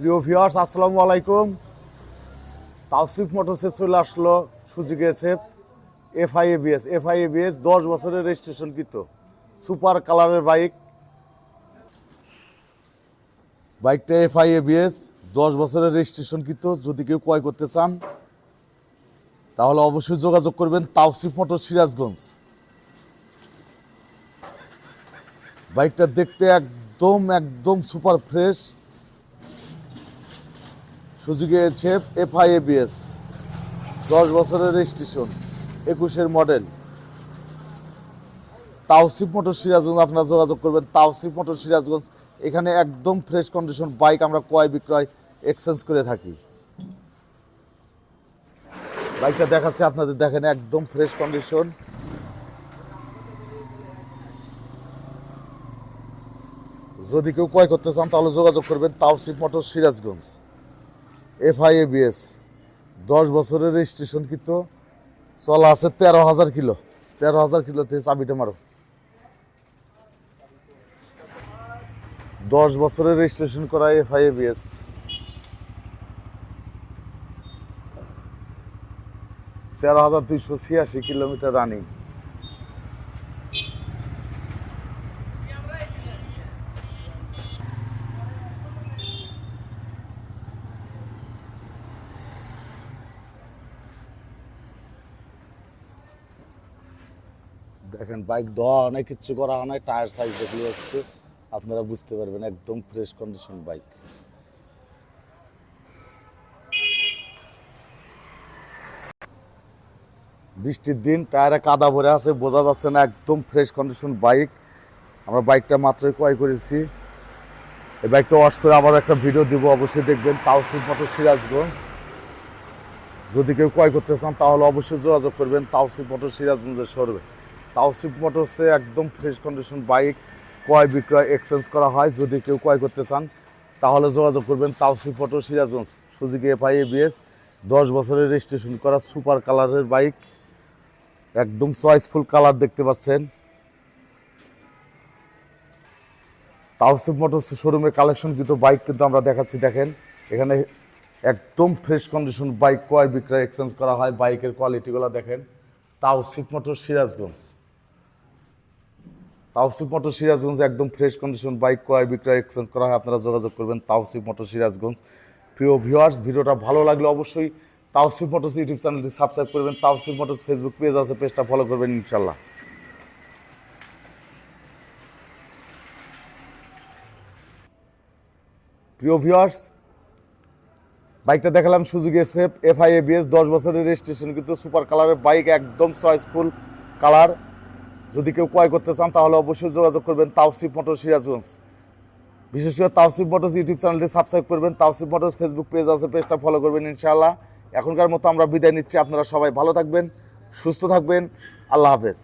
প্রিয় ভিউয়ার্স আসসালামু আলাইকুম। তাওসিফ মোটরসে চলে আসলো, সুযোগ গেছে এফআইএবিএস এফআইএবিএস দশ বছরের রেজিস্ট্রেশন কৃত। সুপার কালারের বাইক বাইকটা এফআইএবিএস দশ বছরের রেজিস্ট্রেশন কৃত। যদি কেউ ক্রয় করতে চান, তাহলে অবশ্যই যোগাযোগ করবেন তাওসিফ মোটর সিরাজগঞ্জ। বাইকটা দেখতে একদম একদম সুপার ফ্রেশ সুজুকি চেপ এফআইএবিএস দশ বছরের রেজিস্ট্রেশন একুশের মডেল তাওসিফ মোটর সিরাজগঞ্জ, আপনারা যোগাযোগ করবেন। তাওসিফ মোটর সিরাজগঞ্জ, এখানে একদম ফ্রেশ কন্ডিশন বাইক আমরা ক্রয় বিক্রয় এক্সচেঞ্জ করে থাকি। বাইকটা দেখাচ্ছে আপনাদের, দেখেন একদম ফ্রেশ কন্ডিশন যদি কেউ ক্রয় করতে চান, তাহলে যোগাযোগ করবেন তাওসিফ মোটর সিরাজগঞ্জ। এফআইএবিএস, দশ বছরের রেজিস্ট্রেশন কিন্তু চলা আছে তেরো হাজার কিলো। তেরো হাজার কিলো কিলোতে চাবিটা মারো। দশ বছরের রেজিস্ট্রেশন করা এফআইএবিএস। তেরো হাজার দুইশো ছিয়াশি কিলোমিটার রানিং দেখেন বাইক ধোয়া অনেক কিচ্ছু করা নাই টায়ার সাইজ দেখলে হচ্ছে, আপনারা বুঝতে পারবেন, একদম ফ্রেশ কন্ডিশন বাইক। বৃষ্টির দিন, টায়ারে কাদা ভরে আছে, বোঝা যাচ্ছে না, একদম ফ্রেশ কন্ডিশন বাইক। আমরা বাইকটা মাত্রই ক্রয় করেছি। এই বাইকটা ওয়াশ করে আবার একটা ভিডিও দিব, অবশ্যই দেখবেন, তাওসিফ মোটর সিরাজগঞ্জ। যদি কেউ ক্রয় করতে চান, তাহলে অবশ্যই যোগাযোগ করবেন, তাওসিফ মোটর সিরাজগঞ্জের শোরুমে তাওসিফ মোটরসে একদম ফ্রেশ কন্ডিশন বাইক ক্রয় বিক্রয় এক্সচেঞ্জ করা হয়। যদি কেউ ক্রয় করতে চান, তাহলে যোগাযোগ করবেন Tausif motor Sirajganj Suzuki FI ABS দশ বছরের রেজিস্ট্রেশন করা সুপার কালারের বাইক একদম চয়েসফুল কালার দেখতে পাচ্ছেন। তাওসিফ মোটরস শোরুমে কালেকশন কিন্তু বাইক কিন্তু আমরা দেখাচ্ছি, দেখেন। এখানে একদম ফ্রেশ কন্ডিশন বাইক ক্রয় বিক্রয় এক্সচেঞ্জ করা হয় বাইকের কোয়ালিটিগুলো দেখেন। তাওসিফ মোটর সিরাজগঞ্জ। তাওসিফ মোটর সিরাজগঞ্জ একদম ফ্রেশ কন্ডিশন বাইক ক্রয়, বিক্রয় এক্সচেঞ্জ করা হয়। আপনারা যোগাযোগ করবেন তাওসিফ মোটর সিরাজগঞ্জ। প্রিয় ভিউয়ার্স ভিডিওটা ভালো লাগলে অবশ্যই তাওসিফ মোটরস ইউটিউব চ্যানেলটি সাবস্ক্রাইব করবেন। তাওসিফ মোটরস ফেসবুক পেজ আছে পেজটা ফলো করবেন ইনশাল্লাহ প্রিয় ভিউয়ার্স বাইকটা দেখালাম সুজুকি এসএফ এফআই এবিএস দশ বছরের রেজিস্ট্রেশন কিন্তু সুপার কালারের বাইক একদম চয়েসফুল কালার যদি কেউ ক্রয় করতে চান, তাহলে অবশ্যই যোগাযোগ করবেন তাওসিফ মোটর সিরাজগঞ্জ। বিশেষ করে তাওসিফ মোটরস ইউটিউব চ্যানেলটি সাবস্ক্রাইব করবেন, তাওসিফ মোটরস ফেসবুক পেজ আছে পেজটা ফলো করবেন ইনশাআল্লাহ। এখনকার মতো আমরা বিদায় নিচ্ছি, আপনারা সবাই ভালো থাকবেন, সুস্থ থাকবেন, আল্লাহ হাফেজ।